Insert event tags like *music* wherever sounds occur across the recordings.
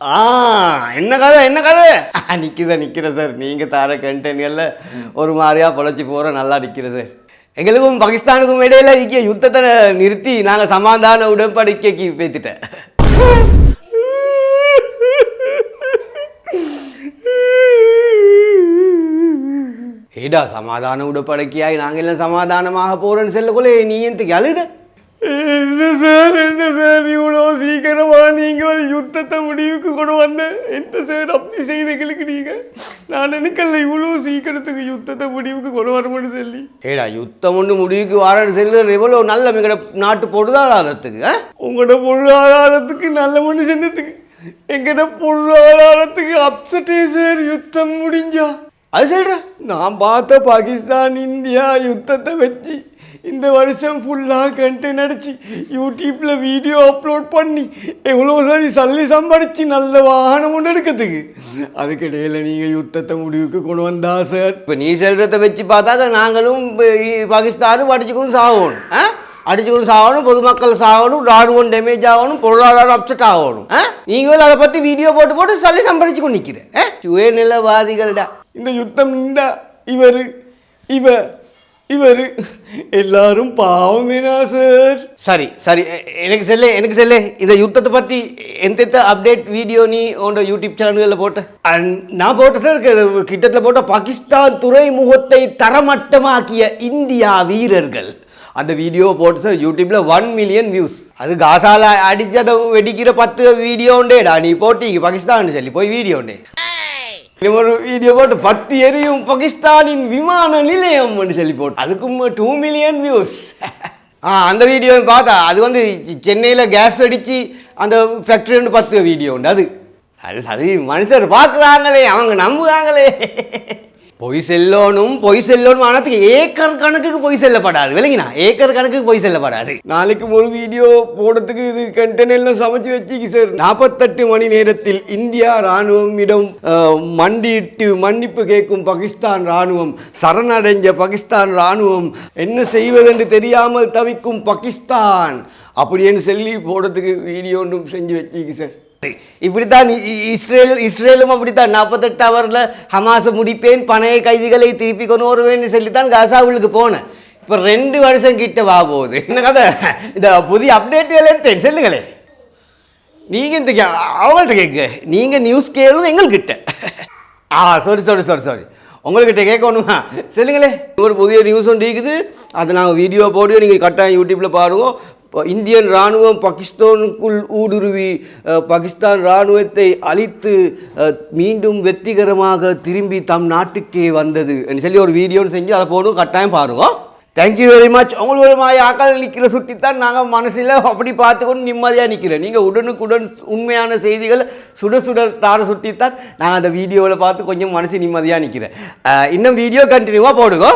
ஆ என்ன கதை என்ன கதை? நிற்கிறத நிற்கிற சார். நீங்கள் தார கண்டென்ட்களில் ஒரு மாதிரியாக பொழைச்சி போகிற நல்லா நிற்கிறது எங்களுக்கும் பாகிஸ்தானுக்கும் இடையில இக்கிய யுத்தத்தை நிறுத்தி நாங்கள் சமாதான உடன்படிக்கைக்கு பேத்துட்டேன். ஏடா சமாதான உடன்படிக்கையாய் நாங்கள் எல்லாம் சமாதானமாக போகிறோன்னு சொல்லக்குள்ளே நீ எந்த அழுத? என்ன சார் என்ன சார்? இவ்வளோ சீக்கிரமா நீங்கள் யுத்தத்தை முடிவுக்கு கொண்டு வந்த என்ன சார் அப்படி செய்தீங்களுக்கு நீங்கள் நான் நினைக்கல இவ்வளோ சீக்கிரத்துக்கு யுத்தத்தை முடிவுக்கு கொண்டு வரணும்னு சொல்லி. ஏடா யுத்தம் ஒன்று முடிவுக்கு வரன்னு சொல்லி எவ்வளோ நல்ல மிகட நாட்டு பொருளாதாரத்துக்கு? உங்களோட பொருளாதாரத்துக்கு நல்ல மனுஷனத்துக்கு எங்கட பொருளாதாரத்துக்கு அப்செட்டே சார் யுத்தம் முடிஞ்சா? அது சொல்ற. நான் பார்த்த பாகிஸ்தான் இந்தியா யுத்தத்தை வச்சு இந்த வருஷம் ஃபுல்லாக கண்டென்ட் அடிச்சு யூடியூப்பில் வீடியோ அப்லோட் பண்ணி எவ்வளோ சரி சல்லி சம்பாதிச்சு நல்ல வாகனம் ஒன்று எடுக்கிறதுக்கு? அதுக்கிடையில் நீங்கள் யுத்தத்தை முடிவுக்கு கொண்டு வந்தா சார் இப்போ நீ செல்றதை வச்சு பார்த்தாக்க நாங்களும் பாகிஸ்தானும் அடிச்சுக்கணும் சாகணும். ஆ? அடிச்சுக்கணும் சாகணும் பொதுமக்கள் சாகணும் ராணுவம் டேமேஜ் ஆகணும் பொருளாதாரம் அப்செட் ஆகணும்? நீங்களும் அதை பற்றி வீடியோ போட்டு போட்டு சல்லி சம்பாதிச்சு கொண்டு நிற்கிறேன் சுயநிலவாதிகள்டா. இந்த யுத்தம் இவர் இவ இவர் எல்லாரும் பாவமேனா சார் சரி சரி எனக்கு செல்ல எனக்கு செல்ல. இந்த யுத்தத்தை பற்றி எந்த அப்டேட் வீடியோ நீ உன்னோட யூடியூப் சேனல்களில் போட்ட? அண்ட் நான் போட்ட சார் கிட்டத்தில் போட்ட பாகிஸ்தான் துறைமுகத்தை தரமட்டமாக்கிய இந்தியா வீரர்கள். அந்த வீடியோ போட்டு சார் யூடியூப்பில் ஒன் மில்லியன் வியூஸ் அது காசால அடிச்சு அதை வெடிக்கிற பத்து வீடியோ உண்டேடா. நீ போட்டீங்க பாகிஸ்தான் சொல்லி போய் வீடியோ உண்டே. ஒரு வீடியோ போட்டு பத்து எரியும் பாகிஸ்தானின் விமான நிலையம் சொல்லி போட்டு. அதுக்கும் டூ மில்லியன் வியூஸ் ஆ அந்த வீடியோ பார்த்தா அது வந்து சென்னையில் கேஸ் அடித்து அந்த ஃபேக்ட்ரி பத்து வீடியோ உண்டு அது. அது அது மனுஷர் பார்க்குறாங்களே அவங்க நம்புகிறாங்களே *laughs* பொய் செல்லோனும் பொய் செல்லோனும் ஆனதுக்கு ஏக்கர் கணக்குக்கு பொய் செல்லப்படாது. விளங்கினா? ஏக்கர் கணக்குக்கு பொய் செல்லப்படாது. நாளைக்கு ஒரு வீடியோ போடுறதுக்கு இது கண்டென்ட் எல்லாம் சமைச்சு வச்சுக்கு சார் நாற்பத்தெட்டு மணி நேரத்தில் இந்தியா ராணுவமிடம் மண்டியிட்டு மன்னிப்பு கேட்கும் பாகிஸ்தான் ராணுவம் சரணடைஞ்ச பாகிஸ்தான் ராணுவம் என்ன செய்வதென்று தெரியாமல் தவிக்கும் பாகிஸ்தான். அப்படின்னு சொல்லி போடுறதுக்கு வீடியோ ஒன்றும் செஞ்சு வச்சுக்கு சார் இப்படித்தான் இஸ்ரேல் இஸ்ரேலும் அப்படித்தான். நாற்பத்தெட்டு அவரில் ஹமாஸை முடிப்பேன் பணைய கைதிகளை திருப்பி கொண்டு வருவேன்னு சொல்லித்தான் காசாவுக்கு போனேன். இப்போ ரெண்டு வருஷம் கிட்ட வா போகுது. என்ன கதை? இந்த புதிய அப்டேட்டுகளே எடுத்தேன் சொல்லுங்களேன் நீங்கள் இந்த கே- அவங்கள்ட்ட கேட்க. நீங்கள் நியூஸ் கேளும் எங்கள்கிட்ட. ஆ சாரி சாரி சாரி சாரி உங்கள்கிட்ட கேட்கணுமா? சொல்லுங்களே. ஒரு புதிய நியூஸ் ஒன்று இருக்குது. அதை நாங்கள் வீடியோ போட்டு நீங்கள் கட்டாயம் யூடியூப்பில் பாருவோம் இந்தியன் இராணுவம் பாகிஸ்தானுக்குள் ஊடுருவி பாகிஸ்தான் இராணுவத்தை அழித்து மீண்டும் வெற்றிகரமாக திரும்பி தம் நாட்டுக்கே வந்தது சொல்லி ஒரு வீடியோன்னு செஞ்சு அதை போடும் கட்டாயம் பாருங்க. தேங்க்யூ வெரி மச் உங்களோட மாதிரி ஆக்கள் நிற்கிற சுட்டித்தான் நாங்கள் மனசில் அப்படி பார்த்துக்கொண்டு நிம்மதியாக நிற்கிறோம் நீங்கள் உடனுக்குடன் உண்மையான செய்திகள் சுட சுட தார சுட்டித்தான் நாங்கள் அந்த வீடியோவில் பார்த்து கொஞ்சம் மனசு நிம்மதியாக நிற்கிறேன் இன்னும் வீடியோ கண்டினியூவாக போடுங்க.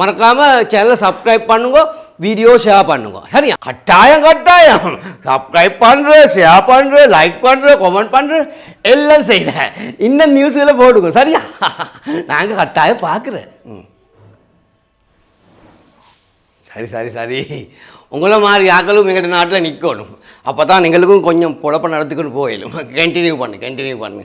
மறக்காமல் சேனலை சப்ஸ்கிரைப் பண்ணுங்க. வீடியோ ஷேர் பண்ணுங்க. சரியா? கட்டாயம் கட்டாயம். சப்ஸ்கிரைப் பண்ணுற ஷேர் பண்ணுற லைக் பண்ணுற கமெண்ட் பண்ணுற எல்லாம் செய்கிறேன் இன்னும் நியூஸ்களை போடுங்க. சரியா? நாங்கள் கட்டாயம் பார்க்குறேன் ம். சரி சரி சரி. உங்களை மாதிரி ஆக்களும் எங்கள் நாட்டில் நிற்கணும் அப்போ தான் எங்களுக்கும் கொஞ்சம் பொழப்ப நடத்துக்கணும் போயிடும் கண்டினியூ பண்ணு கண்டினியூ பண்ணு.